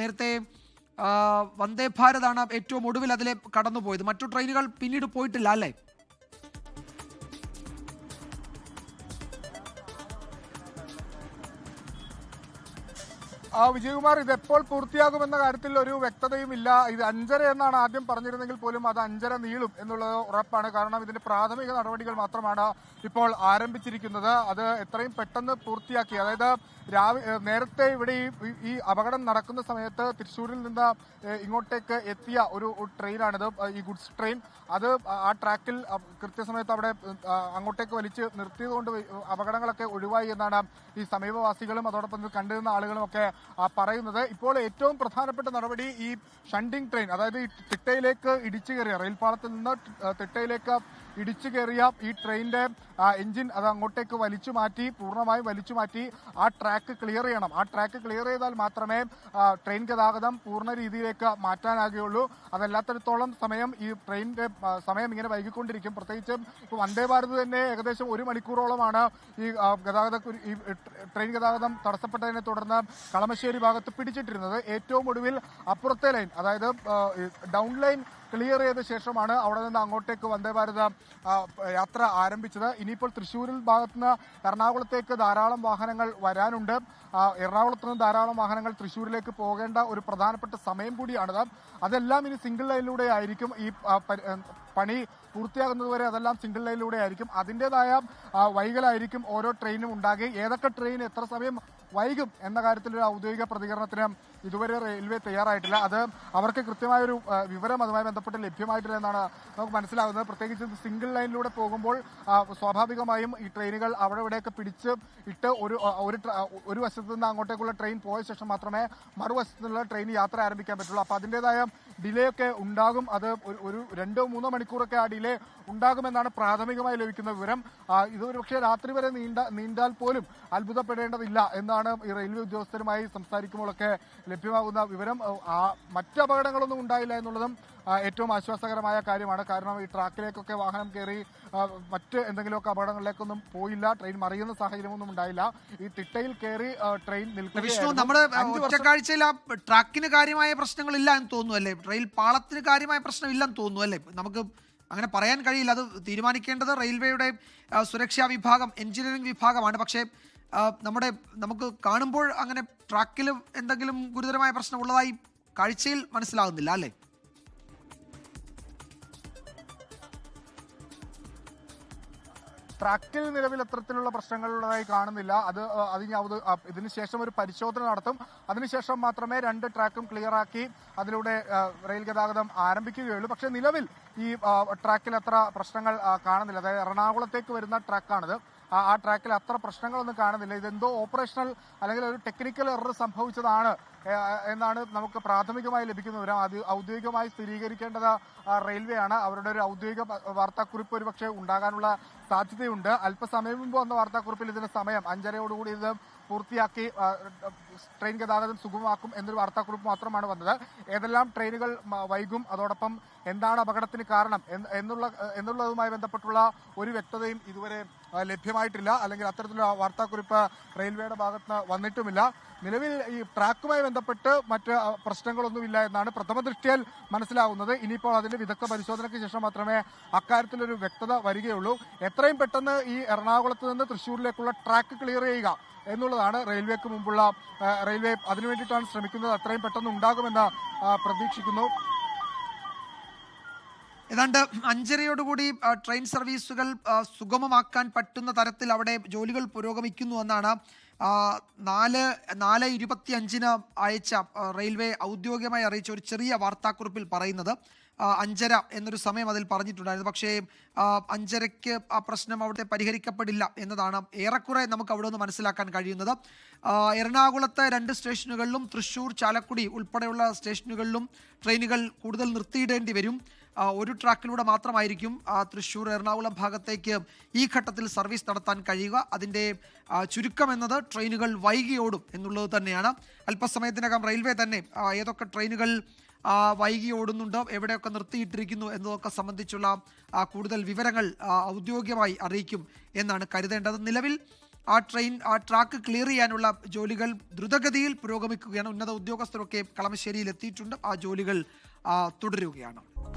നേരത്തെ വന്ദേ ഭാരതാണ് ഏറ്റവും ഒടുവിൽ അതിലെ കടന്നുപോയത്. മറ്റു ട്രെയിനുകൾ പിന്നീട് പോയിട്ടില്ല അല്ലേ? വിജയകുമാർ ഇത് എപ്പോൾ പൂർത്തിയാകുമെന്ന കാര്യത്തിൽ ഒരു വ്യക്തതയും ഇല്ല. ഇത് അഞ്ചര എന്നാണ് ആദ്യം പറഞ്ഞിരുന്നെങ്കിൽ പോലും അത് അഞ്ചര നീളും എന്നുള്ളത് ഉറപ്പാണ്. കാരണം ഇതിന്റെ പ്രാഥമിക നടപടികൾ മാത്രമാണ് ഇപ്പോൾ ആരംഭിച്ചിരിക്കുന്നത്. അത് എത്രയും പെട്ടെന്ന് പൂർത്തിയാക്കി. അതായത് രാവിലെ നേരത്തെ ഇവിടെ ഈ അപകടം നടക്കുന്ന സമയത്ത് തൃശ്ശൂരിൽ നിന്ന് ഇങ്ങോട്ടേക്ക് എത്തിയ ഒരു ട്രെയിനാണിത്. ഈ ഗുഡ്സ് ട്രെയിൻ. അത് ആ ട്രാക്കിൽ കൃത്യസമയത്ത് അവിടെ അങ്ങോട്ടേക്ക് വലിച്ച് നിർത്തിയതുകൊണ്ട് അപകടങ്ങളൊക്കെ ഒഴിവായി എന്നാണ് ഈ സമീപവാസികളും അതോടൊപ്പം കണ്ടിരുന്ന ആളുകളും ഒക്കെ പറയുന്നത്. ഇപ്പോൾ ഏറ്റവും പ്രധാനപ്പെട്ട നടപടി ഈ ഷണ്ടിങ് ട്രെയിൻ അതായത് ഈ തിട്ടയിലേക്ക് ഇടിച്ചു കയറിയ റെയിൽപാളത്തിൽ നിന്ന് തിട്ടയിലേക്ക് ഇടിച്ചു കയറിയ ഈ ട്രെയിനിന്റെ എഞ്ചിൻ അത് അങ്ങോട്ടേക്ക് വലിച്ചു മാറ്റി പൂർണമായും വലിച്ചു മാറ്റി ആ ട്രാക്ക് ക്ലിയർ ചെയ്യണം. ആ ട്രാക്ക് ക്ലിയർ ചെയ്താൽ മാത്രമേ ട്രെയിൻ ഗതാഗതം പൂർണ രീതിയിലേക്ക് മാറ്റാനാകുകയുള്ളൂ. അതല്ലാത്തടത്തോളം സമയം ഈ ട്രെയിനിന്റെ സമയം ഇങ്ങനെ വൈകിക്കൊണ്ടിരിക്കും. പ്രത്യേകിച്ച് വന്ദേ ഭാരത് തന്നെ ഏകദേശം ഒരു മണിക്കൂറോളമാണ് ഈ ഗതാഗത ഈ ട്രെയിൻ ഗതാഗതം തടസ്സപ്പെട്ടതിനെ തുടർന്ന് കളമശ്ശേരി ഭാഗത്ത് പിടിച്ചിട്ടിരുന്നത് ഏറ്റവും ഒടുവിൽ അപ്പുറത്തെ ലൈൻ അതായത് ഡൗൺ ലൈൻ ക്ലിയർ ചെയ്ത ശേഷമാണ് അവിടെ നിന്ന് അങ്ങോട്ടേക്ക് വന്ദേ ഭാരത യാത്ര ആരംഭിച്ചത്. ഇനിയിപ്പോൾ തൃശ്ശൂരിൽ ഭാഗത്തുനിന്ന് എറണാകുളത്തേക്ക് ധാരാളം വാഹനങ്ങൾ വരാനുണ്ട്. എറണാകുളത്ത് നിന്ന് ധാരാളം വാഹനങ്ങൾ തൃശ്ശൂരിലേക്ക് പോകേണ്ട ഒരു പ്രധാനപ്പെട്ട സമയം കൂടിയാണിത്. അതെല്ലാം ഇനി സിംഗിൾ ലൈനിലൂടെ ആയിരിക്കും. ഈ പണി പൂർത്തിയാകുന്നതുവരെ അതെല്ലാം സിംഗിൾ ലൈനിലൂടെ ആയിരിക്കും. അതിന്റെതായ വൈകലായിരിക്കും ഓരോ ട്രെയിനും ഉണ്ടാകുക. ഏതൊക്കെ ട്രെയിൻ എത്ര സമയം വൈകും എന്ന കാര്യത്തിൽ ഒരു ഔദ്യോഗിക പ്രതികരണത്തിന് ഇതുവരെ റെയിൽവേ തയ്യാറായിട്ടില്ല. അത് അവർക്ക് കൃത്യമായൊരു വിവരം അതുമായി ബന്ധപ്പെട്ട് ലഭ്യമായിട്ടില്ല എന്നാണ് നമുക്ക് മനസ്സിലാകുന്നത്. പ്രത്യേകിച്ച് സിംഗിൾ ലൈനിലൂടെ പോകുമ്പോൾ സ്വാഭാവികമായും ഈ ട്രെയിനുകൾ അവിടെ ഇവിടെയൊക്കെ പിടിച്ച് ഇട്ട് ഒരു ഒരു ഒരു വശത്തു നിന്ന് അങ്ങോട്ടേക്കുള്ള ട്രെയിൻ പോയ ശേഷം മാത്രമേ മറുവശത്തു നിന്നുള്ള ട്രെയിൻ യാത്ര ആരംഭിക്കാൻ പറ്റുള്ളൂ. അപ്പോൾ അതിന്റെതായ ഡിലേ ഒക്കെ ഉണ്ടാകും. അത് ഒരു രണ്ടോ മൂന്നോ മണിക്കൂറൊക്കെ ആ ഡിലേ ഉണ്ടാകുമെന്നാണ് പ്രാഥമികമായി ലഭിക്കുന്ന വിവരം. ഇത് പക്ഷേ രാത്രി വരെ നീണ്ട നീണ്ടാൽ പോലും അത്ഭുതപ്പെടേണ്ടതില്ല എന്നാണ് ഈ റെയിൽവേ ഉദ്യോഗസ്ഥരുമായി സംസാരിക്കുമ്പോഴൊക്കെ ലഭ്യമാകുന്ന വിവരം. മറ്റു അപകടങ്ങളൊന്നും ഉണ്ടായില്ല എന്നുള്ളതും ഏറ്റവും ആശ്വാസകരമായ കാര്യമാണ്. കാരണം ഈ ട്രാക്കിലേക്കൊക്കെ വാഹനം കയറി മറ്റ് എന്തെങ്കിലുമൊക്കെ അപകടങ്ങളിലേക്കൊന്നും പോയില്ല ട്രെയിൻ മറിയുന്ന സാഹചര്യമൊന്നും ഉണ്ടായില്ല. ഈ തിട്ടയിൽ കയറി ട്രെയിൻ ട്രെയിൻ വിഷ്ണു. നമ്മുടെ ഒറ്റക്കാഴ്ചയിൽ ആ ട്രാക്കിന് കാര്യമായ പ്രശ്നങ്ങളില്ല എന്ന് തോന്നുന്നു അല്ലേ? റെയിൽ പാളത്തിന് കാര്യമായ പ്രശ്നമില്ലെന്ന് തോന്നുന്നു അല്ലേ? നമുക്ക് അങ്ങനെ പറയാൻ കഴിയില്ല. അത് തീരുമാനിക്കേണ്ടത് റെയിൽവേയുടെ സുരക്ഷാ വിഭാഗം എഞ്ചിനീയറിംഗ് വിഭാഗമാണ്. പക്ഷേ നമ്മുടെ നമുക്ക് കാണുമ്പോൾ അങ്ങനെ ട്രാക്കിൽ എന്തെങ്കിലും ഗുരുതരമായ പ്രശ്നം ഉള്ളതായി കാഴ്ചയിൽ മനസ്സിലാകുന്നില്ല അല്ലേ? ട്രാക്കിൽ നിലവിൽ അത്തരത്തിലുള്ള പ്രശ്നങ്ങളുള്ളതായി കാണുന്നില്ല. അത് അതിന് ഔദ്യോ- ആ, ഇതിന് ശേഷം ഒരു പരിശോധന നടത്തും. അതിനുശേഷം മാത്രമേ രണ്ട് ട്രാക്കും ക്ലിയർ ആക്കി അതിലൂടെ റെയിൽ ഗതാഗതം ആരംഭിക്കുകയുള്ളൂ. പക്ഷേ നിലവിൽ ഈ ട്രാക്കിൽ അത്ര പ്രശ്നങ്ങൾ കാണുന്നില്ല. അതായത് എറണാകുളത്തേക്ക് വരുന്ന ട്രാക്കാണിത്. ആ ട്രാക്കിൽ അത്ര പ്രശ്നങ്ങളൊന്നും കാണുന്നില്ല. ഇതെന്തോ ഓപ്പറേഷണൽ അല്ലെങ്കിൽ ഒരു ടെക്നിക്കൽ എറർ സംഭവിച്ചതാണ് എന്നാണ് നമുക്ക് പ്രാഥമികമായി ലഭിക്കുന്ന വിവരം അത് ഔദ്യോഗികമായി സ്ഥിരീകരിക്കേണ്ടത് റെയിൽവേ ആണ് അവരുടെ ഒരു ഔദ്യോഗിക വാർത്താക്കുറിപ്പ് ഒരു പക്ഷേ ഉണ്ടാകാനുള്ള സാധ്യതയുണ്ട്. അല്പസമയം മുമ്പ് വന്ന വാർത്താക്കുറിപ്പിൽ ഇതിന് സമയം അഞ്ചരയോടുകൂടി ഇത് പൂർത്തിയാക്കി ട്രെയിൻ ഗതാഗതം സുഗമമാക്കും എന്നൊരു വാർത്താക്കുറിപ്പ് മാത്രമാണ് വന്നത്. ഏതെല്ലാം ട്രെയിനുകൾ വൈകും അതോടൊപ്പം എന്താണ് അപകടത്തിന് കാരണം എന്നുള്ള എന്നുള്ളതുമായി ബന്ധപ്പെട്ടുള്ള ഒരു വ്യക്തതയും ഇതുവരെ ലഭ്യമായിട്ടില്ല. അല്ലെങ്കിൽ അത്തരത്തിലുള്ള വാർത്താക്കുറിപ്പ് റെയിൽവേയുടെ ഭാഗത്ത് വന്നിട്ടുമില്ല. നിലവിൽ ഈ ട്രാക്കുമായി ബന്ധപ്പെട്ട് മറ്റ് പ്രശ്നങ്ങളൊന്നുമില്ല എന്നാണ് പ്രഥമ ദൃഷ്ടിയാൽ മനസ്സിലാവുന്നത്. ഇനിയിപ്പോൾ അതിന്റെ വിദഗ്ധ പരിശോധനയ്ക്ക് ശേഷം മാത്രമേ അക്കാര്യത്തിലൊരു വ്യക്തത വരികയുള്ളൂ. എത്രയും പെട്ടെന്ന് ഈ എറണാകുളത്ത് നിന്ന് തൃശ്ശൂരിലേക്കുള്ള ട്രാക്ക് ക്ലിയർ ചെയ്യുക എന്നുള്ളതാണ് റെയിൽവേക്ക് മുമ്പുള്ള റെയിൽവേ അതിനുവേണ്ടിയിട്ടാണ് ശ്രമിക്കുന്നത്. അത്രയും പെട്ടെന്ന് ഉണ്ടാകുമെന്ന് പ്രതീക്ഷിക്കുന്നു. ഏതാണ്ട് അഞ്ചരയോടുകൂടി ട്രെയിൻ സർവീസുകൾ സുഗമമാക്കാൻ പറ്റുന്ന തരത്തിൽ അവിടെ ജോലികൾ പുരോഗമിക്കുന്നു എന്നാണ് നാല് നാല് ഇരുപത്തി അഞ്ചിന് അയച്ച റെയിൽവേ ഔദ്യോഗികമായി അറിയിച്ച ഒരു ചെറിയ വാർത്താക്കുറിപ്പിൽ പറയുന്നത് അഞ്ചര എന്നൊരു സമയം അതിൽ പറഞ്ഞിട്ടുണ്ടായിരുന്നു. പക്ഷേ അഞ്ചരയ്ക്ക് ആ പ്രശ്നം അവിടെ പരിഹരിക്കപ്പെടില്ല എന്നതാണ് ഏറെക്കുറെ നമുക്ക് അവിടെ നിന്ന് മനസ്സിലാക്കാൻ കഴിയുന്നത്. എറണാകുളത്തെ രണ്ട് സ്റ്റേഷനുകളിലും തൃശ്ശൂർ ചാലക്കുടി ഉൾപ്പെടെയുള്ള സ്റ്റേഷനുകളിലും ട്രെയിനുകൾ കൂടുതൽ നിർത്തിയിടേണ്ടി വരും. ഒരു ട്രാക്കിലൂടെ മാത്രമായിരിക്കും തൃശ്ശൂർ എറണാകുളം ഭാഗത്തേക്ക് ഈ ഘട്ടത്തിൽ സർവീസ് നടത്താൻ കഴിയുക. അതിന്റെ ചുരുക്കം എന്നത് ട്രെയിനുകൾ വൈകിയോടും എന്നുള്ളത് തന്നെയാണ്. അല്പസമയത്തിനകം റെയിൽവേ തന്നെ ഏതൊക്കെ ട്രെയിനുകൾ വൈകി ഓടുന്നുണ്ടോ എവിടെയൊക്കെ നിർത്തിയിട്ടിരിക്കുന്നു എന്നതൊക്കെ സംബന്ധിച്ചുള്ള കൂടുതൽ വിവരങ്ങൾ ഔദ്യോഗികമായി അറിയിക്കും എന്നാണ് കരുതേണ്ടത്. നിലവിൽ ആ ട്രെയിൻ ആ ട്രാക്ക് ക്ലിയർ ചെയ്യാനുള്ള ജോലികൾ ദ്രുതഗതിയിൽ പുരോഗമിക്കുകയാണ്. ഉന്നത ഉദ്യോഗസ്ഥരൊക്കെ കളമശ്ശേരിയിൽ എത്തിയിട്ടുണ്ട്. ആ ജോലികൾ തുടരുകയാണ്.